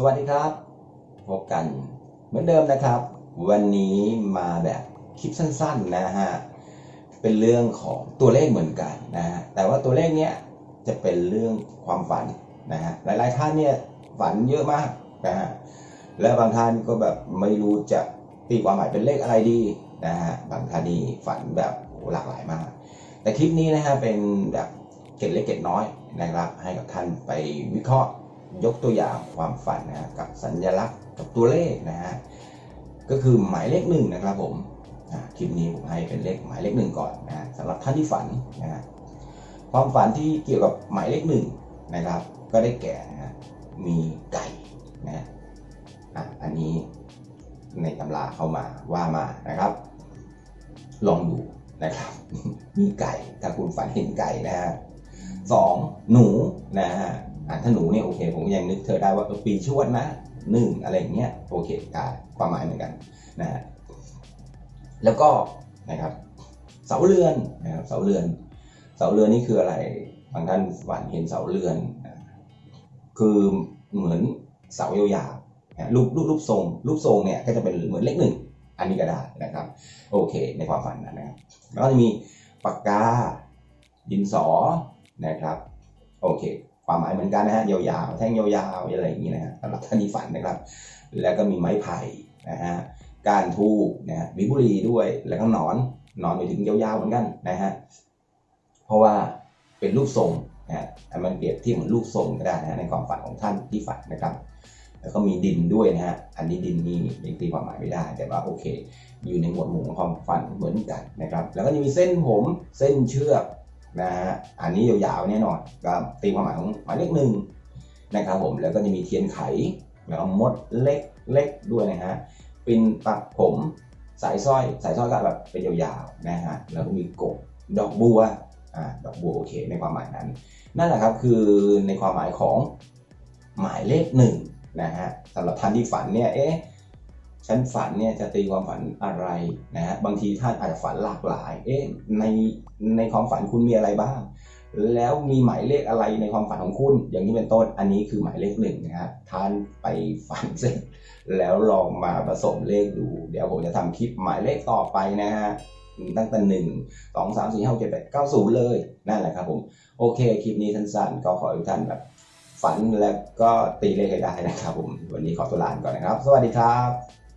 สวัสดีครับ พบกันเหมือนเดิมนะครับ วันนี้มาแบบคลิปสั้นๆนะฮะ เป็นเรื่องของตัวเลขเหมือนกันนะฮะ แต่ว่าตัวเลขเนี้ยจะเป็นเรื่องความฝันนะฮะ หลายๆท่านเนี่ยฝันเยอะมากนะฮะ และบางท่านก็แบบไม่รู้จะตีความหมายเป็นเลขอะไรดีนะฮะ บางท่านนี่ฝันแบบหลากหลายมาก แต่คลิปนี้นะฮะเป็นแบบเก็ดเล็กเก็ดน้อยนะครับ ให้กับท่านไปวิเคราะห์ ยกตัวอย่างความฝันนะฮะกับสัญลักษณ์กับตัวเลขนะฮะก็คือหมายเลขหนึ่งนะครับผมคลิปนี้ผมให้เป็นเลขหมายเลขหนึ่งก่อนนะสำหรับท่านที่ฝันนะความฝันที่เกี่ยวกับหมายเลขหนึ่งนะครับ ก็ได้แก่นะฮะมีไก่นะฮะอะอันนี้ในตำราเข้ามาว่ามานะครับ ลองดูนะครับ มีไก่ถ้าคุณฝันเห็นไก่นะฮะสองหนูนะฮะ ถ้าหนูเนี่ยโอเค ผมยังนึกเธอได้ว่าเออปีชวดนะหนึ่งอะไรอย่างเงี้ยโอเคได้ความหมายเหมือนกันนะฮะแล้วก็นะครับเสาเรือนนะครับเสาเรือน เสาเรือนนี่คืออะไรบางท่านฝันเห็นเสาเรือน คือเหมือนเสายาวๆรูปรูปรูปทรง รูปทรงเนี่ยก็จะเป็นเหมือนเลขหนึ่งอันนี้ก็ได้นะครับ โอเค ในความฝันนั้นนะครับแล้วก็จะมีปากกาดินสอนะครับ โอเค ความหมายเหมือนกันนะฮะยาวๆแท่งยาวๆอะไรอย่างนี้นะฮะสำหรับท่านที่ฝันนะครับ แล้วก็มีไม้ไผ่นะฮะการทูบนะฮะมีบุหรี่ด้วยแล้วก็หนอนหนอนไปถึงยาวๆเหมือนกันนะฮะเพราะว่าเป็นรูปทรงนะฮะมันเปรียบเทียบเหมือนรูปทรงก็ได้นะฮะในความฝันของท่านที่ฝันนะครับ แล้วก็มีดินด้วยนะฮะอันนี้ดินนี่ยังตีความหมายไม่ได้ แต่ว่าโอเค อยู่ในหมวดหมู่ของความฝันเหมือนกันนะครับ แล้วก็จะมีเส้นผมเส้นเชือก นะฮะอันนี้ยาวๆแน่นอนก็ตีความหมายของหมายเลขหนึ่งนะครับผมแล้วก็จะมีเทียนไขแล้วก็มดเล็กเล็กด้วยนะฮะปินปักผมสายสร้อย สายสร้อยก็แบบเป็นยาวๆนะฮะแล้วก็มีกบดอกบัวอ่าดอกบัวโอเคในความหมายนั้น นั่นแหละครับคือในความหมายของหมายเลขหนึ่งนะฮะสำหรับท่านที่ฝันเนี่ยเอ๊ะ ฉันฝันเนี่ยจะตีความฝันอะไรนะฮะบางทีท่านอาจจะฝันหลากหลาย เอ๊ะในในความฝันคุณมีอะไรบ้าง แล้วมีหมายเลขอะไรในความฝันของคุณ อย่างนี้เป็นต้นอันนี้คือหมายเลขหนึ่งนะฮะท่านไปฝันเสร็จ แล้วลองมาผสมเลขดู เดี๋ยวผมจะทำคลิปหมายเลขต่อไปนะฮะตั้งแต่หนึ่งสองสามสี่ห้าเจ็ดแปดเก้าศูนย์เลยนั่นแหละครับผมโอเคคลิปนี้สั้นๆก็ขอให้ทุกท่านแบบฝันแล้วก็ตีเลขให้ได้นะครับผมวันนี้ขอตัวลาไปก่อนนะครับ สวัสดีครับ